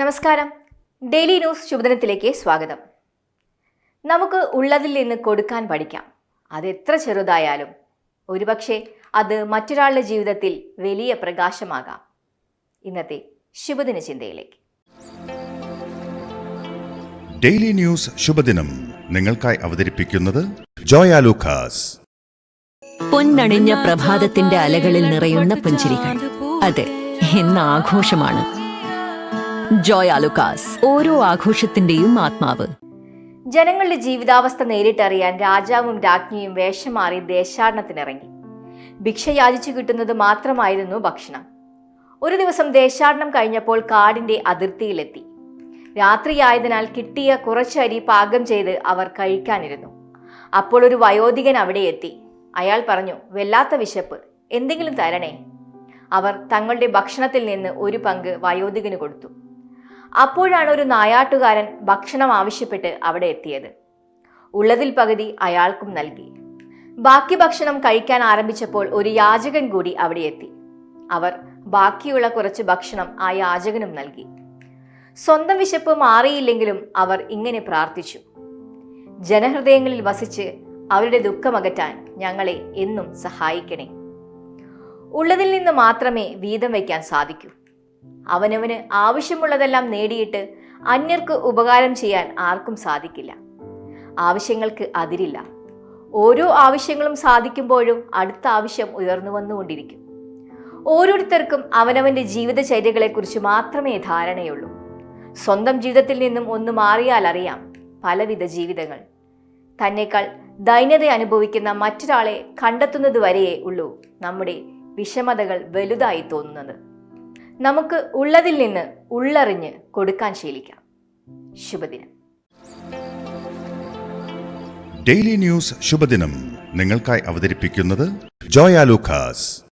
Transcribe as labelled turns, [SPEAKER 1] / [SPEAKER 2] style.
[SPEAKER 1] നമസ്കാരം. Daily news ശുഭദിനത്തിലേക്ക് സ്വാഗതം. നമുക്ക് ഉള്ളതിൽ നിന്ന് കൊടുക്കാൻ പഠിക്കാം. അത് എത്ര ചെറുതായാലും. ഒരുപക്ഷെ അത് മറ്റൊരാളുടെ ജീവിതത്തിൽ വലിയ പ്രകാശമാകാം. ഇന്നത്തെ ശുഭദിന ചിന്തയിലേക്ക്.
[SPEAKER 2] ഡെയിലി ന്യൂസ് ശുഭദിനം നിങ്ങൾക്കായി അവതരിപ്പിക്കുന്നത് ജോയ ലൂക്കാസ്
[SPEAKER 3] പൊന്നണിഞ്ഞ പ്രഭാതത്തിന്റെ അലകളിൽ നിറയുന്ന പുഞ്ചിരികൾ. അതെ എന്ന ആഘോഷമാണ് ജോയ് ആലുക്കാസ് ഓരോ ആഘോഷത്തിന്റെയും ആത്മാവ്.
[SPEAKER 1] ജനങ്ങളുടെ ജീവിതാവസ്ഥ നേരിട്ടറിയാൻ രാജാവും രാജ്ഞിയും വേഷം മാറി ദേശാടനത്തിനിറങ്ങി. ഭിക്ഷ യാചിച്ചു കിട്ടുന്നത് മാത്രമായിരുന്നു ഭക്ഷണം. ഒരു ദിവസം ദേശാടനം കഴിഞ്ഞപ്പോൾ കാടിന്റെ അതിർത്തിയിലെത്തി. രാത്രിയായതിനാൽ കിട്ടിയ കുറച്ചരി പാകം ചെയ്ത് അവർ കഴിക്കാനിരുന്നു. അപ്പോൾ ഒരു വയോധികൻ അവിടെ എത്തി. അയാൾ പറഞ്ഞു വല്ലാത്ത വിശപ്പ്. എന്തെങ്കിലും തരണേ. അവർ തങ്ങളുടെ ഭക്ഷണത്തിൽ നിന്ന് ഒരു പങ്ക് വയോധികന് കൊടുത്തു. അപ്പോഴാണ് ഒരു നായാട്ടുകാരൻ ഭക്ഷണം ആവശ്യപ്പെട്ട് അവിടെ എത്തിയത്. ഉള്ളതിൽ പകുതി അയാൾക്കും നൽകി. ബാക്കി ഭക്ഷണം കഴിക്കാൻ ആരംഭിച്ചപ്പോൾ ഒരു യാചകൻ കൂടി അവിടെ എത്തി. അവർ ബാക്കിയുള്ള കുറച്ച് ഭക്ഷണം ആ യാചകനും നൽകി. സ്വന്തം വിശപ്പ് മാറിയില്ലെങ്കിലും അവർ ഇങ്ങനെ പ്രാർത്ഥിച്ചു. ജനഹൃദയങ്ങളിൽ വസിച്ച് അവരുടെ ദുഃഖമകറ്റാൻ ഞങ്ങളെ എന്നും സഹായിക്കണേ. ഉള്ളതിൽ നിന്ന് മാത്രമേ വീതം വയ്ക്കാൻ സാധിക്കൂ. അവനവന് ആവശ്യമുള്ളതെല്ലാം നേടിയിട്ട് അന്യർക്ക് ഉപകാരം ചെയ്യാൻ ആർക്കും സാധിക്കില്ല. ആവശ്യങ്ങൾക്ക് അതിരില്ല. ഓരോ ആവശ്യങ്ങളും സാധിക്കുമ്പോഴും അടുത്ത ആവശ്യം ഉയർന്നു വന്നുകൊണ്ടിരിക്കും. ഓരോരുത്തർക്കും അവനവന്റെ ജീവിതചര്യകളെക്കുറിച്ച് മാത്രമേ ധാരണയുള്ളൂ. സ്വന്തം ജീവിതത്തിൽ നിന്നും ഒന്ന് മാറിയാൽ അറിയാം പലവിധ ജീവിതങ്ങൾ. തന്നെക്കാൾ ദൈന്യത അനുഭവിക്കുന്ന മറ്റൊരാളെ കണ്ടെത്തുന്നത് വരെയേ ഉള്ളൂ നമ്മുടെ വിഷമതകൾ വലുതായി തോന്നുന്നത്. നമുക്ക് ഉള്ളതിൽ നിന്ന് ഉള്ളറിഞ്ഞ് കൊടുക്കാൻ ശീലിക്കാം. ശുഭദിനം.
[SPEAKER 2] ഡെയിലി ന്യൂസ് ശുഭദിനം നിങ്ങൾക്കായി അവതരിപ്പിക്കുന്നത് ജോയ ലൂക്കാസ്.